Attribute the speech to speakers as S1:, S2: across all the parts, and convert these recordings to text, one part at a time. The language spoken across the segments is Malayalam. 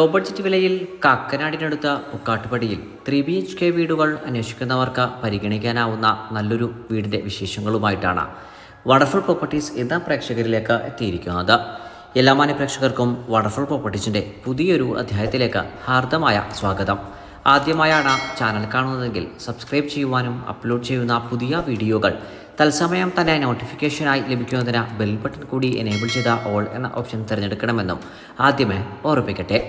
S1: ലോ ബഡ്ജറ്റ് വിലയിൽ കാക്കനാടിനടുത്ത പുക്കാട്ടുപടിയിൽ ത്രീ ബി എച്ച് കെ വീടുകൾ അന്വേഷിക്കുന്നവർക്ക് പരിഗണിക്കാനാവുന്ന നല്ലൊരു വീടിന്റെ വിശേഷങ്ങളുമായിട്ടാണ് വണ്ടർഫുൾ പ്രോപ്പർട്ടീസ് എന്ന പ്രേക്ഷകരിലേക്ക് എത്തിയിരിക്കുന്നത്. എല്ലാ മാന്യ പ്രേക്ഷകർക്കും വണ്ടർഫുൾ പ്രോപ്പർട്ടീസിന്റെ പുതിയൊരു അധ്യായത്തിലേക്ക് ഹാർദമായ സ്വാഗതം. ആദ്യമായാണ് ചാനൽ കാണുന്നതെങ്കിൽ സബ്സ്ക്രൈബ് ചെയ്യുവാനും അപ്ലോഡ് ചെയ്യുന്ന പുതിയ വീഡിയോകൾ തത്സമയം തന്നെ നോട്ടിഫിക്കേഷനായി ലഭിക്കുന്നതിന് ബെൽ ബട്ടൺ കൂടി എനേബിൾ ചെയ്ത ഓൾ എന്ന ഓപ്ഷൻ തിരഞ്ഞെടുക്കണമെന്നും ആദ്യമേ ഓർമ്മിപ്പിക്കട്ടെ.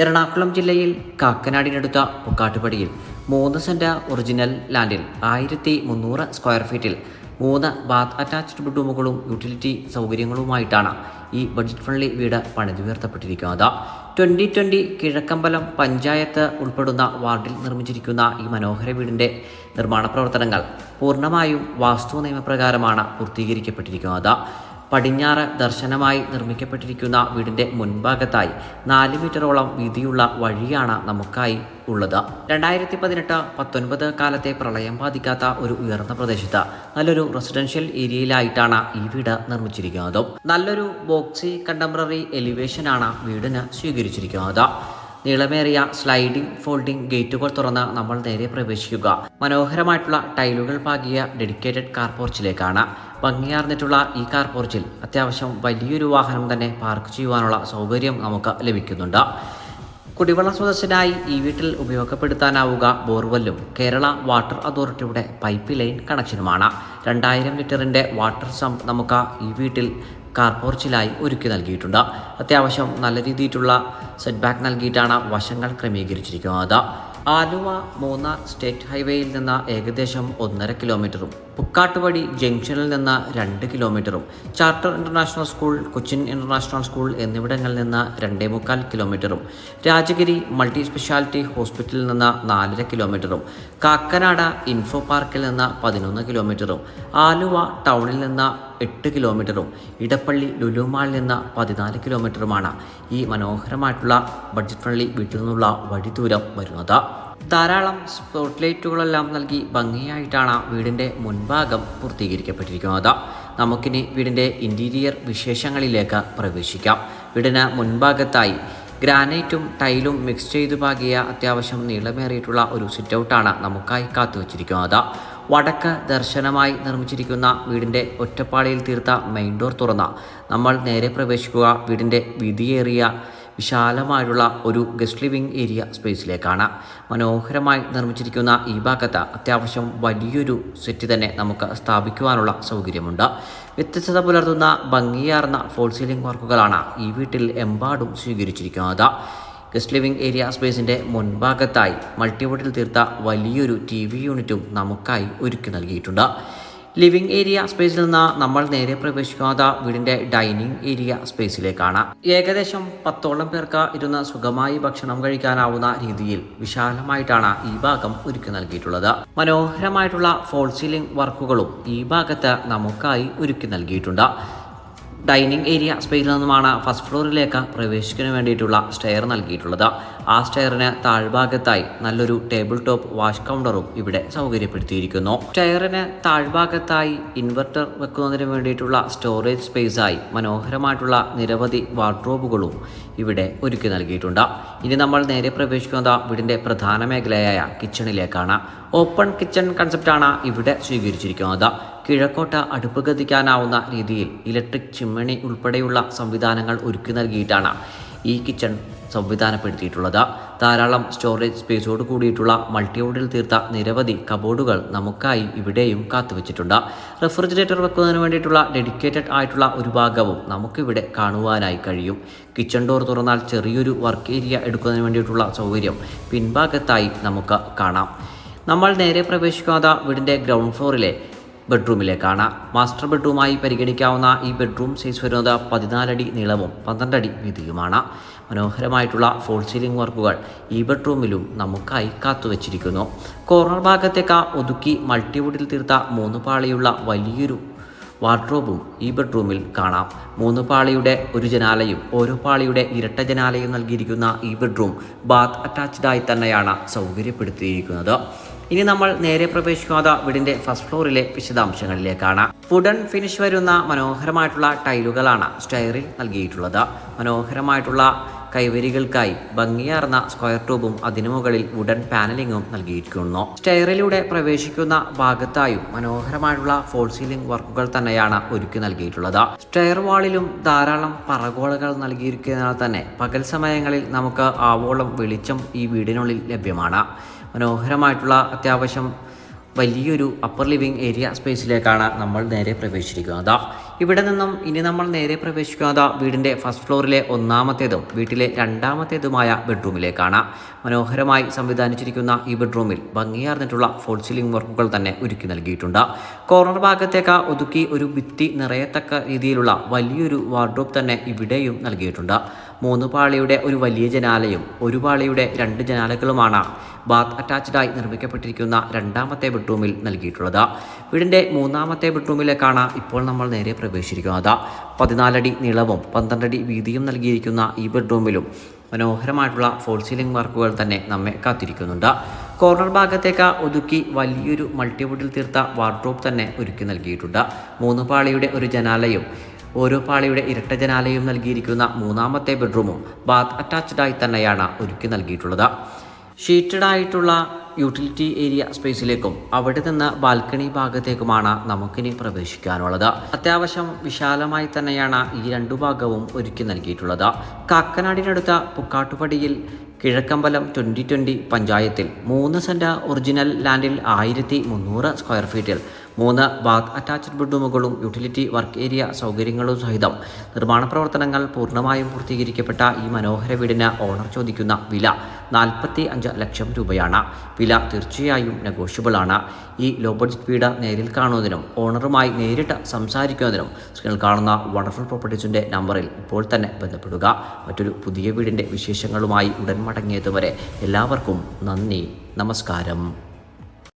S1: എറണാകുളം ജില്ലയിൽ കാക്കനാടിനടുത്ത പൊക്കാട്ടുപടിയിൽ മൂന്ന് സെന്റ ഒറിജിനൽ ലാൻഡിൽ ആയിരത്തി മുന്നൂറ് സ്ക്വയർ ഫീറ്റിൽ മൂന്ന് ബാത്ത് അറ്റാച്ച്ഡ് ബെഡ്റൂമുകളും യൂട്ടിലിറ്റി സൗകര്യങ്ങളുമായിട്ടാണ് ഈ ബഡ്ജറ്റ് ഫ്രണ്ട്ലി വീട് പണിതുയർത്തപ്പെട്ടിരിക്കുന്നത്. ട്വന്റി ട്വന്റി കിഴക്കമ്പലം പഞ്ചായത്ത് ഉൾപ്പെടുന്ന വാർഡിൽ നിർമ്മിച്ചിരിക്കുന്ന ഈ മനോഹര വീടിന്റെ നിർമ്മാണ പ്രവർത്തനങ്ങൾ പൂർണമായും വാസ്തു നിയമപ്രകാരമാണ് പൂർത്തീകരിക്കപ്പെട്ടിരിക്കുന്നത്. പടിഞ്ഞാറ് ദർശനമായി നിർമ്മിക്കപ്പെട്ടിരിക്കുന്ന വീടിന്റെ മുൻഭാഗത്തായി നാല് മീറ്ററോളം വീതിയുള്ള വഴിയാണ് നമുക്കായി ഉള്ളത്. രണ്ടായിരത്തി പതിനെട്ട് പത്തൊൻപത് കാലത്തെ പ്രളയം ബാധിക്കാത്ത ഒരു ഉയർന്ന പ്രദേശത്ത് നല്ലൊരു റെസിഡൻഷ്യൽ ഏരിയയിലായിട്ടാണ് ഈ വീട് നിർമ്മിച്ചിരിക്കുന്നത്. നല്ലൊരു ബോക്സി കണ്ടംപററി എലിവേഷനാണ് വീടിന് സ്വീകരിച്ചിരിക്കുന്നത്. നീളമേറിയ സ്ലൈഡിംഗ് ഫോൾഡിംഗ് ഗേറ്റുകൾ തുറന്ന് നമ്മൾ നേരെ പ്രവേശിക്കുക. മനോഹരമായിട്ടുള്ള ടൈലുകൾ പാകിയ ഡെഡിക്കേറ്റഡ് കാർ പോർച്ചിലേക്കാണ് ഭംഗിയാർന്നിട്ടുള്ള ഈ കാർ പോർച്ചിൽ അത്യാവശ്യം വലിയൊരു വാഹനം തന്നെ പാർക്ക് ചെയ്യുവാനുള്ള സൗകര്യം നമുക്ക് ലഭിക്കുന്നുണ്ട്. കുടിവെള്ള സ്രോതസ്സിനായി ഈ വീട്ടിൽ ഉപയോഗപ്പെടുത്താനാവുക ബോർവെല്ലും കേരള വാട്ടർ അതോറിറ്റിയുടെ പൈപ്പ് ലൈൻ കണക്ഷനുമാണ് രണ്ടായിരം ലിറ്ററിന്റെ വാട്ടർ സംപ് നമുക്ക് ഈ വീട്ടിൽ കാർ പോർച്ചിലായി ഒരുക്കി നൽകിയിട്ടുണ്ട്. അത്യാവശ്യം നല്ല രീതിയിലുള്ള സെറ്റ് ബാക്ക് നൽകിയിട്ടാണ് വശങ്ങൾ ക്രമീകരിച്ചിരിക്കുന്നത്. ആലുവ മൂന്നാർ സ്റ്റേറ്റ് ഹൈവേയിൽ നിന്ന് ഏകദേശം ഒന്നര കിലോമീറ്ററും പുക്കാട്ടുപടി ജംഗ്ഷനിൽ നിന്ന് രണ്ട് കിലോമീറ്ററും charter international school Cochin international school എന്നിവിടങ്ങളിൽ നിന്ന് രണ്ടേ മുക്കാൽ കിലോമീറ്ററും രാജഗിരി മൾട്ടി സ്പെഷ്യാലിറ്റി ഹോസ്പിറ്റലിൽ നിന്ന് നാലര കിലോമീറ്ററും കാക്കനാട ഇൻഫോ പാർക്കിൽ നിന്ന് പതിനൊന്ന് കിലോമീറ്ററും ആലുവ ടൗണിൽ നിന്ന് എട്ട് കിലോമീറ്ററും ഇടപ്പള്ളി ലുലുമാളിൽ നിന്ന് പതിനാല് കിലോമീറ്ററുമാണ് ഈ മനോഹരമായിട്ടുള്ള ബഡ്ജറ്റ് ഫ്രണ്ട്ലി വീട്ടിൽ നിന്നുള്ള വഴിദൂരം വരുന്നത്. ധാരാളം സ്പോട്ട് ലൈറ്റുകളെല്ലാം നൽകി ഭംഗിയായിട്ടാണ് വീടിന്റെ മുൻഭാഗം പൂർത്തീകരിക്കപ്പെട്ടിരിക്കുന്നത്. നമുക്കിനി വീടിന്റെ ഇന്റീരിയർ വിശേഷങ്ങളിലേക്ക് പ്രവേശിക്കാം. വീടിന് മുൻഭാഗത്തായി ഗ്രാനൈറ്റും ടൈലും മിക്സ് ചെയ്തു പാകിയ അത്യാവശ്യം നീളമേറിയിട്ടുള്ള ഒരു സിറ്റ് ഔട്ടാണ് നമുക്കായി കാത്തുവച്ചിരിക്കുന്നത്. വടക്ക് ദർശനമായി നിർമ്മിച്ചിരിക്കുന്ന വീടിന്റെ ഒറ്റപ്പാളിയിൽ തീർത്ത മെയിൻ ഡോർ തുറന്ന നമ്മൾ നേരെ പ്രവേശിക്കുക. വീടിന്റെ വീതിയേറിയ വിശാലമായുള്ള ഒരു ഗസ്റ്റ് ലിവിംഗ് ഏരിയ സ്പേസിലേക്കാണ് മനോഹരമായി നിർമ്മിച്ചിരിക്കുന്ന ഈ ഭാഗത്ത് അത്യാവശ്യം വലിയൊരു സെറ്റ് തന്നെ നമുക്ക് സ്ഥാപിക്കുവാനുള്ള സൗകര്യമുണ്ട്. വ്യത്യസ്തത പുലർത്തുന്ന ഭംഗിയാർന്ന ഫോൾ സീലിംഗ് വർക്കുകളാണ് ഈ വീട്ടിൽ എമ്പാടും സ്വീകരിച്ചിരിക്കുന്നത്. ഗസ്റ്റ് ലിവിംഗ് ഏരിയ സ്പേസിന്റെ മുൻഭാഗത്തായി മൾട്ടിവുഡിൽ തീർത്ത വലിയൊരു ടി വി യൂണിറ്റും നമുക്കായി ഒരുക്കി നൽകിയിട്ടുണ്ട്. ലിവിംഗ് ഏരിയ സ്പേസിൽ നിന്ന് നമ്മൾ നേരെ പ്രവേശിക്കാത്ത വീടിന്റെ ഡൈനിങ് ഏരിയ സ്പേസിലേക്കാണ്. ഏകദേശം പത്തോളം പേർക്ക് ഇരുന്ന് സുഖമായി ഭക്ഷണം കഴിക്കാനാവുന്ന രീതിയിൽ വിശാലമായിട്ടാണ് ഈ ഭാഗം ഒരുക്കി നൽകിയിട്ടുള്ളത്. മനോഹരമായിട്ടുള്ള ഫോൾ സീലിംഗ് വർക്കുകളും ഈ ഭാഗത്ത് നമുക്കായി ഒരുക്കി നൽകിയിട്ടുണ്ട്. ഡൈനിങ് ഏരിയ സ്പേസിൽ നിന്നുമാണ് ഫസ്റ്റ് ഫ്ലോറിലേക്ക് പ്രവേശിക്കുന്നതിന് വേണ്ടിയിട്ടുള്ള സ്റ്റെയർ നൽകിയിട്ടുള്ളത്. ആ സ്റ്റെയറിന് താഴ്ഭാഗത്തായി നല്ലൊരു ടേബിൾ ടോപ്പ് വാഷ് കൗണ്ടറും ഇവിടെ സൗകര്യപ്പെടുത്തിയിരിക്കുന്നു. സ്റ്റെയറിന് താഴ്ഭാഗത്തായി ഇൻവെർട്ടർ വെക്കുന്നതിന് വേണ്ടിയിട്ടുള്ള സ്റ്റോറേജ് സ്പേസായി മനോഹരമായിട്ടുള്ള നിരവധി വാർഡ്രോബുകളും ഇവിടെ ഒരുക്കി നൽകിയിട്ടുണ്ട്. ഇനി നമ്മൾ നേരെ പ്രവേശിക്കുന്നത് വീടിന്റെ പ്രധാന മേഖലയായ കിച്ചണിലേക്കാണ്. ഓപ്പൺ കിച്ചൺ കൺസെപ്റ്റാണ് ഇവിടെ സ്വീകരിച്ചിരിക്കുന്നത്. കിഴക്കോട്ട് അടുപ്പ് കത്തിക്കാനാവുന്ന രീതിയിൽ ഇലക്ട്രിക് ചിമ്മണി ഉൾപ്പെടെയുള്ള സംവിധാനങ്ങൾ ഒരുക്കി നൽകിയിട്ടാണ് ഈ കിച്ചൺ സംവിധാനപ്പെടുത്തിയിട്ടുള്ളത്. ധാരാളം സ്റ്റോറേജ് സ്പേസോട് കൂടിയിട്ടുള്ള മൾട്ടിയോഡിൽ തീർത്ത നിരവധി കബോർഡുകൾ നമുക്കായി ഇവിടെയും കാത്തുവച്ചിട്ടുണ്ട്. റെഫ്രിജറേറ്റർ വെക്കുന്നതിന് വേണ്ടിയിട്ടുള്ള ഡെഡിക്കേറ്റഡ് ആയിട്ടുള്ള ഒരു ഭാഗവും നമുക്കിവിടെ കാണുവാനായി കഴിയും. കിച്ചൺ ഡോർ തുറന്നാൽ ചെറിയൊരു വർക്ക് ഏരിയ എടുക്കുന്നതിന് വേണ്ടിയിട്ടുള്ള സൗകര്യം പിൻഭാഗത്തായി നമുക്ക് കാണാം. നമ്മൾ നേരെ പ്രവേശിക്കാത്ത വീടിന്റെ ഗ്രൗണ്ട് ഫ്ലോറിലെ ബെഡ്റൂമിലേക്കാണ്. മാസ്റ്റർ ബെഡ്റൂമായി പരിഗണിക്കാവുന്ന ഈ ബെഡ്റൂം സൈസ് വരുന്നത് പതിനാലടി നീളവും പന്ത്രണ്ടടി വീതിയുമാണ്. മനോഹരമായിട്ടുള്ള ഫോൾ സീലിംഗ് വർക്കുകൾ ഈ ബെഡ്റൂമിലും നമുക്കായി കാത്തുവച്ചിരിക്കുന്നു. കോർണർ ഭാഗത്തേക്ക് ഒതുക്കി മൾട്ടിവുഡിൽ തീർത്ത മൂന്ന് പാളിയുള്ള വലിയൊരു വാർഡ്രോബും ഈ ബെഡ്റൂമിൽ കാണാം. മൂന്ന് പാളിയുടെ ഒരു ജനാലയും ഓരോ പാളിയുടെ ഇരട്ട ജനാലയും നൽകിയിരിക്കുന്ന ഈ ബെഡ്റൂം ബാത്ത് അറ്റാച്ച്ഡായി തന്നെയാണ് സൗകര്യപ്പെടുത്തിയിരിക്കുന്നത്. ഇനി നമ്മൾ നേരെ പ്രവേശിക്കാതെ വീടിന്റെ ഫസ്റ്റ് ഫ്ലോറിലെ വിശദാംശങ്ങളിലേക്കാണ്. വുഡൻ ഫിനിഷ് വരുന്ന മനോഹരമായിട്ടുള്ള ടൈലുകളാണ് സ്റ്റയറിൽ നൽകിയിട്ടുള്ളത്. മനോഹരമായിട്ടുള്ള കൈവരികൾക്കായി ഭംഗിയാർന്ന സ്ക്വയർ ട്യൂബും അതിനു മുകളിൽ വുഡൻ പാനലിംഗും നൽകിയിരിക്കുന്നു. സ്റ്റെയറിലൂടെ പ്രവേശിക്കുന്ന ഭാഗത്തായും മനോഹരമായുള്ള ഫോൾ സീലിംഗ് വർക്കുകൾ തന്നെയാണ് ഒരുക്കി നൽകിയിട്ടുള്ളത്. സ്റ്റെയർ വാളിലും ധാരാളം പറകോളകൾ നൽകിയിരിക്കുന്നതിനാൽ തന്നെ പകൽ സമയങ്ങളിൽ നമുക്ക് ആവോളം വെളിച്ചം ഈ വീടിനുള്ളിൽ ലഭ്യമാണ്. മനോഹരമായിട്ടുള്ള അത്യാവശ്യം വലിയൊരു അപ്പർ ലിവിങ് ഏരിയ സ്പേസിലേക്കാണ് നമ്മൾ നേരെ പ്രവേശിച്ചിരിക്കുന്നത്. ഇവിടെ നിന്നും ഇനി നമ്മൾ നേരെ പ്രവേശിക്കുന്നത് വീടിന്റെ ഫസ്റ്റ് ഫ്ലോറിലെ ഒന്നാമത്തേതും വീട്ടിലെ രണ്ടാമത്തേതുമായ ബെഡ്റൂമിലേക്കാണ് മനോഹരമായി സംവിധാനിച്ചിരിക്കുന്ന ഈ ബെഡ്റൂമിൽ ഭംഗിയാർന്നിട്ടുള്ള ഫോൾ സീലിംഗ് വർക്കുകൾ തന്നെ ഒരുക്കി നൽകിയിട്ടുണ്ട്. കോർണർ ഭാഗത്തേക്ക് ഒതുക്കി ഒരു ഭിത്തി നിറയത്തക്ക രീതിയിലുള്ള വലിയൊരു വാർഡ്രോബ് തന്നെ ഇവിടെയും നൽകിയിട്ടുണ്ട്. മൂന്ന് പാളിയുടെ ഒരു വലിയ ജനാലയും ഒരു പാളിയുടെ രണ്ട് ജനാലകളുമാണ് ബാത്ത് അറ്റാച്ച്ഡായി നിർമ്മിക്കപ്പെട്ടിരിക്കുന്ന രണ്ടാമത്തെ ബെഡ്റൂമിൽ നൽകിയിട്ടുള്ളത്. വീടിന്റെ മൂന്നാമത്തെ ബെഡ്റൂമിലേക്കാണ് ഇപ്പോൾ നമ്മൾ നേരെ പ്രവേശിച്ചിരിക്കുന്നത്. പതിനാലടി നീളവും പന്ത്രണ്ടടി വീതിയും നൽകിയിരിക്കുന്ന ഈ ബെഡ്റൂമിലും മനോഹരമായിട്ടുള്ള ഫോൾ സീലിംഗ് വർക്കുകൾ തന്നെ നമ്മെ കാത്തിരിക്കുന്നുണ്ട്. കോർണർ ഭാഗത്തേക്ക് ഒതുക്കി വലിയൊരു മൾട്ടിവുഡിൽ തീർത്ത വാർഡ്രോബ് തന്നെ ഒരുക്കി നൽകിയിട്ടുണ്ട്. മൂന്ന് പാളിയുടെ ഒരു ജനാലയും ഓരോ പാളിയുടെ ഇരട്ട ജനാലയും നൽകിയിരിക്കുന്ന മൂന്നാമത്തെ ബെഡ്റൂമും ബാത്ത് അറ്റാച്ച്ഡായി തന്നെയാണ് ഒരുക്കി നൽകിയിട്ടുള്ളത്. ഷീറ്റഡ് ആയിട്ടുള്ള യൂട്ടിലിറ്റി ഏരിയ സ്പേസിലേക്കും അവിടെ നിന്ന് ബാൽക്കണി ഭാഗത്തേക്കുമാണ് നമുക്കിനി പ്രവേശിക്കാനുള്ളത്. അത്യാവശ്യം വിശാലമായി തന്നെയാണ് ഈ രണ്ടു ഭാഗവും ഒരുക്കി നൽകിയിട്ടുള്ളത്. കാക്കനാടിനടുത്ത പുക്കാട്ടുപടിയിൽ കിഴക്കമ്പലം ട്വന്റി ട്വന്റി പഞ്ചായത്തിൽ മൂന്ന് സെന്റ് ഒറിജിനൽ ലാൻഡിൽ ആയിരത്തി മുന്നൂറ് സ്ക്വയർ ഫീറ്റിൽ മൂന്ന് ബാത്ത് അറ്റാച്ച്ഡ് ബെഡ്റൂമുകളും യൂട്ടിലിറ്റി വർക്ക് ഏരിയ സൗകര്യങ്ങളും സഹിതം നിർമ്മാണ പ്രവർത്തനങ്ങൾ പൂർണമായും പൂർത്തീകരിക്കപ്പെട്ട ഈ മനോഹര വീടിന് ഓണർ ചോദിക്കുന്ന വില നാൽപ്പത്തി അഞ്ച് ലക്ഷം രൂപയാണ്. വില തീർച്ചയായും നെഗോഷ്യബിൾ ആണ്. ഈ ലോ ബഡ്ജറ്റ് വീട് നേരിൽ കാണുന്നതിനും ഓണറുമായി നേരിട്ട് സംസാരിക്കുന്നതിനും സ്ക്രീനിൽ കാണുന്ന വണ്ടർഫുൾ പ്രോപ്പർട്ടീസിന്റെ നമ്പറിൽ ഇപ്പോൾ തന്നെ ബന്ധപ്പെടുക. മറ്റൊരു പുതിയ വീടിന്റെ വിശേഷങ്ങളുമായി ഉടൻ മടങ്ങിയതുവരെ എല്ലാവർക്കും നന്ദി നമസ്കാരം.